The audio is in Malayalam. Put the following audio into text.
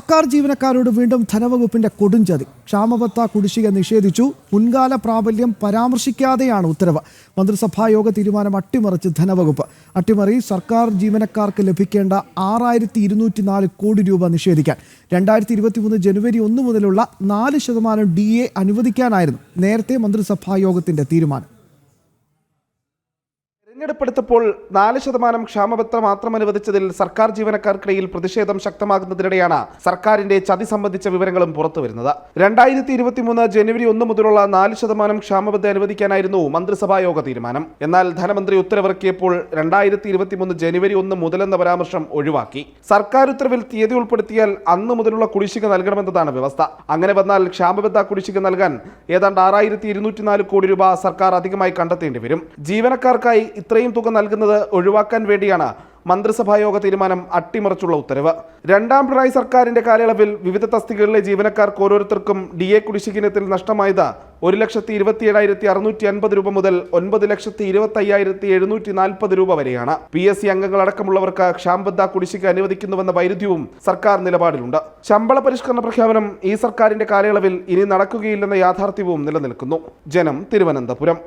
സർക്കാർ ജീവനക്കാരോട് വീണ്ടും ധനവകുപ്പിന്റെ കൊടുംചതി. ക്ഷാമബത്ത കുടിശ്ശിക നിഷേധിച്ചു. മുൻകാല പ്രാബല്യം പരാമർശിക്കാതെയാണ് ഉത്തരവ്. മന്ത്രിസഭായോഗ തീരുമാനം അട്ടിമറിച്ച് ധനവകുപ്പ്. അട്ടിമറി സർക്കാർ ജീവനക്കാർക്ക് ലഭിക്കേണ്ട ആറായിരത്തി ഇരുന്നൂറ്റി നാല് കോടി രൂപ നിഷേധിക്കാൻ. രണ്ടായിരത്തി ഇരുപത്തിമൂന്ന് ജനുവരി ഒന്ന് മുതലുള്ള നാല് ശതമാനം ഡി എ അനുവദിക്കാനായിരുന്നു നേരത്തെ മന്ത്രിസഭായോഗത്തിന്റെ തീരുമാനം. തെരഞ്ഞെടുപ്പെടുത്തപ്പോൾ നാല് ശതമാനം ക്ഷാമബത്ത മാത്രം അനുവദിച്ചതിൽ സർക്കാർ ജീവനക്കാർക്കിടയിൽ പ്രതിഷേധം ശക്തമാകുന്നതിനിടെയാണ് സർക്കാരിന്റെ ചതി സംബന്ധിച്ച വിവരങ്ങളും പുറത്തുവരുന്നത്. രണ്ടായിരത്തി ഇരുപത്തിമൂന്ന് ജനുവരി ഒന്ന് മുതലുള്ള നാല് ശതമാനം ക്ഷാമബത്ത അനുവദിക്കാനായിരുന്നു മന്ത്രിസഭാ യോഗ തീരുമാനം. എന്നാൽ ധനമന്ത്രി ഉത്തരവിറക്കിയപ്പോൾ രണ്ടായിരത്തി ഇരുപത്തിമൂന്ന് ജനുവരി ഒന്ന് മുതലെന്ന പരാമർശം ഒഴിവാക്കി. സർക്കാർ ഉത്തരവിൽ തീയതി ഉൾപ്പെടുത്തിയാൽ അന്ന് മുതലുള്ള കുടിശ്ശിക നൽകണമെന്നതാണ് വ്യവസ്ഥ. അങ്ങനെ വന്നാൽ ക്ഷാമബത്ത കുടിശ്ശിക നൽകാൻ ഏതാണ്ട് ആറായിരത്തി കോടി രൂപ സർക്കാർ അധികമായി കണ്ടെത്തേണ്ടി വരും. ജീവനക്കാർക്കായി ഇത്രയും തുക നൽകുന്നത് ഒഴിവാക്കാൻ വേണ്ടിയാണ് മന്ത്രിസഭായോഗ തീരുമാനം അട്ടിമറിച്ചുള്ള ഉത്തരവ്. രണ്ടാം പിണറായി സർക്കാരിന്റെ കാലയളവിൽ വിവിധ തസ്തികകളിലെ ജീവനക്കാർക്ക് ഓരോരുത്തർക്കും ഡി എ കുടിശ്ശികനത്തിൽ നഷ്ടമായത് ഒരു ലക്ഷത്തി ഇരുപത്തി ഏഴായിരത്തി അറുന്നൂറ്റി അൻപത് രൂപ മുതൽ ഒൻപത് ലക്ഷത്തി ഇരുപത്തി അയ്യായിരത്തി എഴുന്നൂറ്റി നാൽപ്പത് രൂപ വരെയാണ്. പി എസ് സി അംഗങ്ങളടക്കമുള്ളവർക്ക് ക്ഷാംബദ്ധ കുടിശ്ശിക അനുവദിക്കുന്നുവെന്ന വൈരുദ്ധ്യവും സർക്കാർ നിലപാടിലുണ്ട്. ശമ്പള പരിഷ്കരണ പ്രഖ്യാപനം ഈ സർക്കാരിന്റെ കാലയളവിൽ ഇനി നടക്കുകയില്ലെന്ന യാഥാർത്ഥ്യവും നിലനിൽക്കുന്നു. ജനം തിരുവനന്തപുരം.